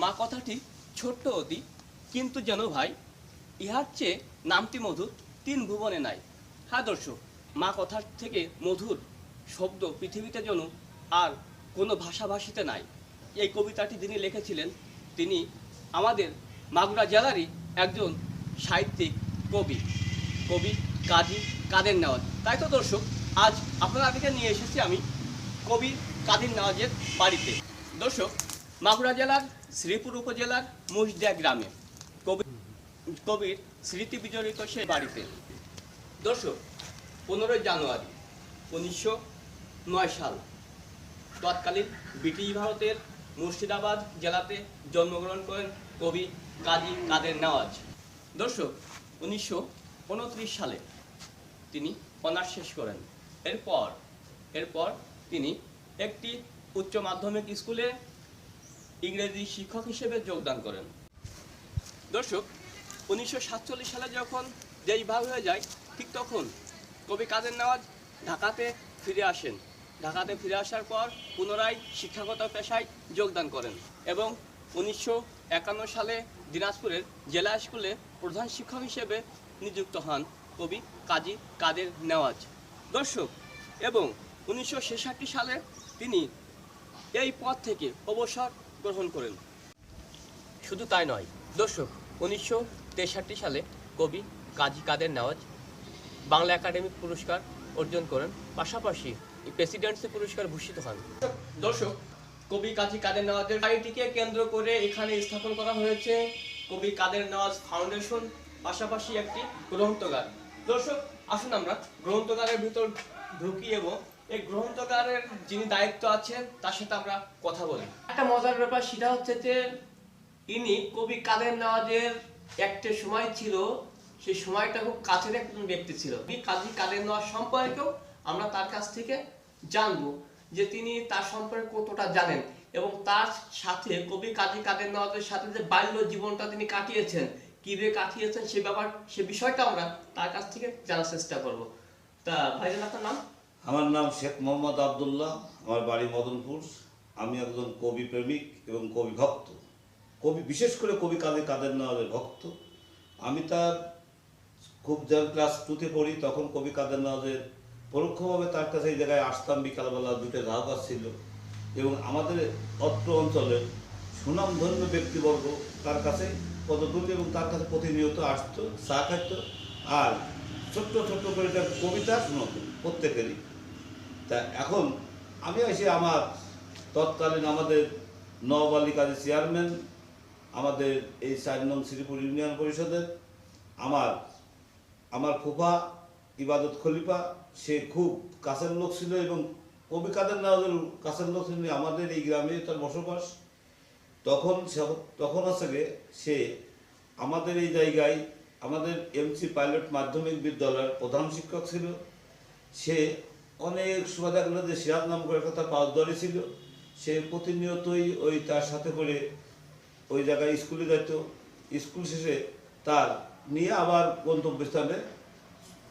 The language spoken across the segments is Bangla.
মা কথাটি ছোট্ট অতি, কিন্তু যেন ভাই, ইহার চেয়ে নামটি মধুর, তিন ভুবনে নাই। হ্যাঁ দর্শক, মা কথার থেকে মধুর শব্দ পৃথিবীতে যেন আর কোনো ভাষাভাষীতে নাই। এই কবিতাটি যিনি লিখেছিলেন, তিনি আমাদের মাগুরা জেলারই একজন সাহিত্যিক কবি। কবি, কাজী কাদের নেওয়াজ। তাই তো দর্শক, আজ আপনাদেরকে নিয়ে এসেছি আমি কবি কাদের নেওয়াজের বাড়িতে। দর্শক, মাগুরা জেলার শ্রীপুর উপজেলার মুসদিয়া গ্রামে কবি কবির স্মৃতি বিজড়িত সে বাড়িতে। দর্শক, পনেরোই জানুয়ারি, উনিশশো নয় সাল। তৎকালীন ব্রিটিশ ভারতের মুর্শিদাবাদ জেলাতে জন্মগ্রহণ করেন কবি কাজী কাদের নওয়াজ। দর্শক, উনিশশো উনত্রিশ সালে তিনি অনার্স শেষ করেন। এরপর এরপর তিনি একটি উচ্চ মাধ্যমিক স্কুলে ইংরেজি শিক্ষক হিসেবে যোগদান করেন। দর্শক, উনিশশো সাতচল্লিশ সালে যখন দেশ ভাগ হয়ে যায়, ঠিক তখন কবি কাদের নওয়াজ ঢাকাতে ফিরে আসেন। ঢাকাতে ফিরে আসার পর পুনরায় শিক্ষাগত পেশায় যোগদান করেন এবং উনিশশো একান্ন সালে দিনাজপুরের জেলা স্কুলে প্রধান শিক্ষক হিসেবে নিযুক্ত হন কবি কাজী কাদের নেওয়াজ। দর্শক, এবং উনিশশো ছেষট্টি সালে তিনি এই পদ থেকে অবসর গ্রহণ করেন। শুধু তাই নয়, দর্শক, উনিশশো তেষট্টি সালে কবি কাজী কাদের নওয়াজ বাংলা একাডেমি পুরস্কার অর্জন করেন। পাশাপাশি প্রেসিডেন্সি পুরস্কার ভূষিত হন। দর্শক, কবি কাজী কাদের নওয়াজের বাড়িটিকে কেন্দ্র করে এখানে স্থাপন করা হয়েছে কবি কাদের নওয়াজ ফাউন্ডেশন, পাশাপাশি একটি গ্রন্থগার। দর্শক, আসুন আমরা গ্রন্থগারের ভিতর ঢুকি এবং এই গ্রন্থগারের যিনি দায়িত্ব আছেন, তার সাথে আমরা কথা বলি। একটা মজার ব্যাপার, সেটা হচ্ছে যে ইনি কবি কাদের নওয়াজের একটা সময় ছিল, সেই সময়টা খুব কাছের একজন ব্যক্তি ছিল। কাজী কাদের সম্পর্কেও আমরা তার কাছ থেকে জানব যে তিনি তার সম্পর্কে কতটা জানেন এবং তার সাথে কবি কাজী কাদের নওয়াজের সাথে যে বাল্য জীবনটা তিনি কাটিয়েছেন, কীভাবে কাটিয়েছেন সে ব্যাপার, সে বিষয়টা আমরা তার কাছ থেকে জানার চেষ্টা করব। তা ভাইজান, আপনার নাম? আমার নাম শেখ মোহাম্মদ আবদুল্লাহ, আমার বাড়ি মদনপুর। আমি একজন কবি প্রেমিক এবং কবি ভক্ত। কবি, বিশেষ করে কবি কাদের কাদের নওয়াজের ভক্ত। আমি তার খুব যখন ক্লাস টুতে পড়ি, তখন কবি কাদের নওয়াজের পরোক্ষভাবে তার কাছে এই জায়গায় আসতাম। বিকালবেলা দুটো ধাপ ছিল এবং আমাদের অত্র অঞ্চলের সুনামধন্য ব্যক্তিবর্গ তার কাছে পদতুল্য এবং তার কাছে প্রতিনিয়ত আসতো, চা খাইত। আর ছোট্ট ছোট্ট করে কবিতা শোনাতো প্রত্যেকেরই। তা এখন আমি এসে আমার তৎকালীন আমাদের নবালি চেয়ারম্যান, আমাদের এই চার নং শ্রীপুর ইউনিয়ন পরিষদের, আমার আমার ফুফা ইবাদত খলিফা, সে খুব কাছের লোক ছিল এবং কবি কাদের নওয়াজের কাছের লোক ছিল, আমাদের এই গ্রামে তার বসবাস। তখন তখন আসলে সে আমাদের এই জায়গায় আমাদের এমসি পাইলট মাধ্যমিক বিদ্যালয়ের প্রধান শিক্ষক ছিল। সে অনেক সময় দেখা গেলো যে সিরাজ নাম করে একটা তার পাওয়ারদারি ছিল, সে প্রতিনিয়তই ওই তার সাথে করে ওই জায়গায় স্কুলে যেত স্কুল শেষে তার নিয়ে আবার গন্তব্যস্থানে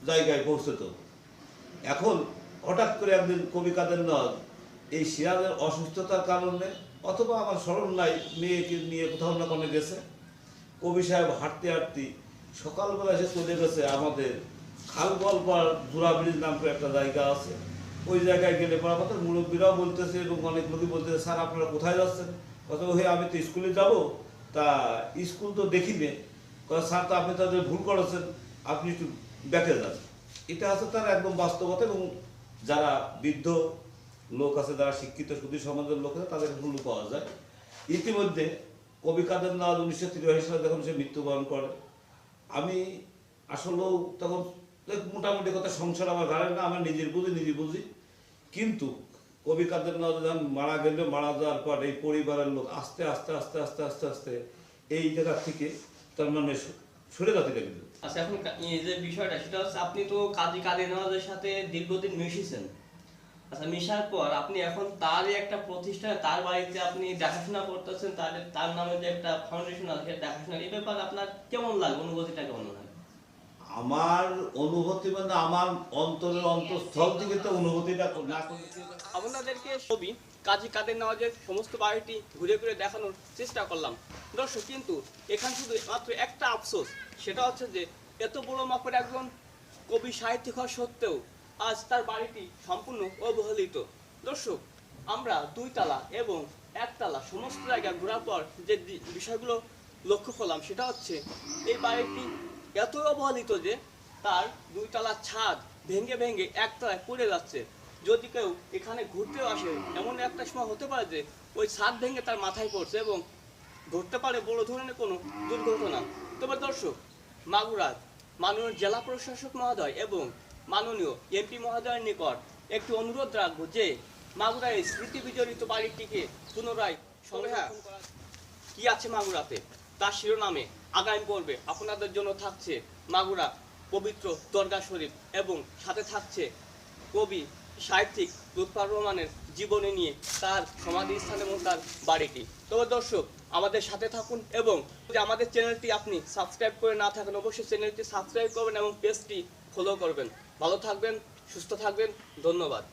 জায়গায় পৌঁছতো। এখন হঠাৎ করে একদিন কবি কাদের নজ এই সিরাজের অসুস্থতার কারণে অথবা আমার স্মরণ নাই, মেয়েকে নিয়ে কোথাও না কোনো গেছে। কবি সাহেব হাঁটতে হাঁটতে সকালবেলা সে চলে গেছে আমাদের খালগোয়ালপাড় জোড়া ব্রিজ নাম করে একটা জায়গা আছে। ওই জায়গায় গেলে পর আমাদের মুরব্বীরাও বলতেছে এবং অনেক লোকই বলতেছে, স্যার, আপনারা কোথায় যাচ্ছেন? কত হয়ে আমি তো স্কুলে যাব। তা স্কুল তো দেখিনি কথা, স্যার, তো আপনি তাদের ভুল করেছেন, আপনি একটু ব্যাকে যান। এটা আছে তার একদম বাস্তবতা এবং যারা বৃদ্ধ লোক আছে, যারা শিক্ষিত, সুদী সমাজের লোক আছে, তাদের ভুল পাওয়া যায়। ইতিমধ্যে কবি কাদের নাল উনিশশো তিরাশি সালে যখন সে মৃত্যুবরণ করে, আমি আসলেও তখন মোটামুটি কথা সংসার আমার ঘরে না, আমার নিজের বুঝি, নিজে বুঝি। কিন্তু কবি কাদের যখন মারা গেলে মারা যাওয়ার পর এই পরিবারের লোক আস্তে আস্তে আস্তে আস্তে আস্তে আস্তে এই জায়গা থেকে তার মানে সরে যেতে লাগল আচ্ছা এখন এই যে বিষয়টা, সেটা হচ্ছে আপনি তো কাজী কাদের নওয়াজের সাথে দীর্ঘদিন মিশেছেন। আচ্ছা মিশার পর আপনি এখন তারই একটা প্রতিষ্ঠান, তার বাড়িতে আপনি দেখাশোনা করতেছেন তার তার নামে যে একটা ফাউন্ডেশন আছে দেখাশোনা এই ব্যাপার আপনার কেমন লাগে অনুভূতিটা কেমন লাগে আমার অনুভূতি মানে আমার অন্তরের অন্তঃস্থল থেকে তো অনুভূতিটা না আপনাদেরকে ছবি কাজী কাদের নওয়াজের সমস্ত বাড়িটি ঘুরে ঘুরে দেখানোর চেষ্টা করলাম। দর্শক, কিন্তু এখানে শুধু মাত্র একটা আফসোস, সেটা হচ্ছে যে এত বড় মাপের একজন কবি সাহিত্যিক হওয়া সত্ত্বেও আজ তার বাড়িটি সম্পূর্ণ অবহেলিত। দর্শক, আমরা দুই তালা এবং একতলা সমস্ত জায়গা ঘোরার পর যে বিষয়গুলো লক্ষ্য করলাম, সেটা হচ্ছে এই বাড়িটি এত অবহেলিত যে তার দুই তলার ছাদ ভেঙে ভেঙে একতলায় পড়ে যাচ্ছে। যদি কেউ এখানে ঘুরতেও আসে, এমন একটা সময় হতে পারে যে ওই ছাদ ভেঙে তার মাথায় পড়ছে এবং ঘটতে পারে বড় ধরনের কোনো দুর্ঘটনা। তবে দর্শক, মাগুরার মাননীয় জেলা প্রশাসক মহোদয় এবং মাননীয় এমপি মহোদয়ের নিকট একটি অনুরোধ রাখব যে মাগুরায় স্মৃতি বিজড়িত বাড়িটিকে পুনরায় সংরক্ষণ করা কি আছে মাগুরাতে? তার শিরোনামে আগামী পর্বে আপনাদের জন্য থাকছে মাগুরা, পবিত্র দরগা শরীফ এবং সাথে থাকছে কবি, সাহিত্যিক লুৎফর রহমানের জীবনী নিয়ে তার সমাধি সমাধিস্থান এবং তার বাড়িটি। তবে দর্শক, আমাদের সাথে থাকুন এবং যদি আমাদের চ্যানেলটি আপনি সাবস্ক্রাইব করে না থাকেন, অবশ্যই চ্যানেলটি সাবস্ক্রাইব করবেন এবং পেজটি ফলো করবেন। ভালো থাকবেন, সুস্থ থাকবেন, ধন্যবাদ।